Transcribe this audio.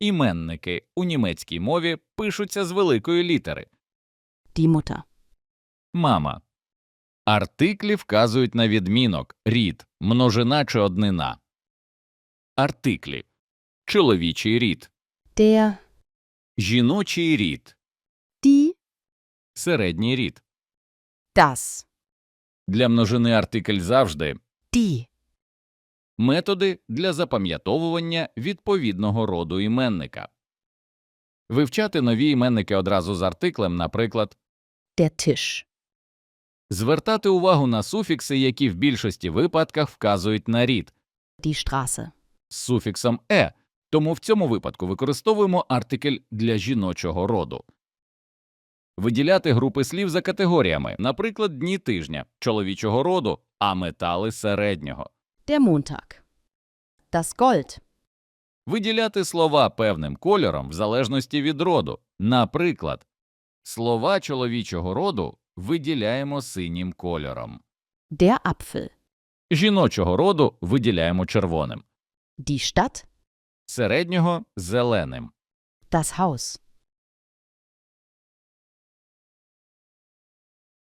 Іменники у німецькій мові пишуться з великої літери. Die Mutter. Мама. Артиклі вказують на відмінок рід, множина чи однина. Артиклі. Чоловічий рід, Der, жіночий рід, die, середній рід. das, Для множини артикль завжди die. Методи для запам'ятовування відповідного роду іменника. Вивчати нові іменники одразу з артиклем, наприклад, Der Tisch. звертати увагу на суфікси, які в більшості випадках вказують на рід Die Straße. з суфіксом е, тому в цьому випадку використовуємо артикль для жіночого роду. Виділяти групи слів за категоріями, наприклад, дні тижня чоловічого роду, а метали середнього. Der Montag. Das Gold. Виділяти слова певним кольором в залежності від роду. Наприклад, слова чоловічого роду виділяємо синім кольором, Der Apfel. жіночого роду виділяємо червоним, Die Stadt. середнього зеленим. Das Haus.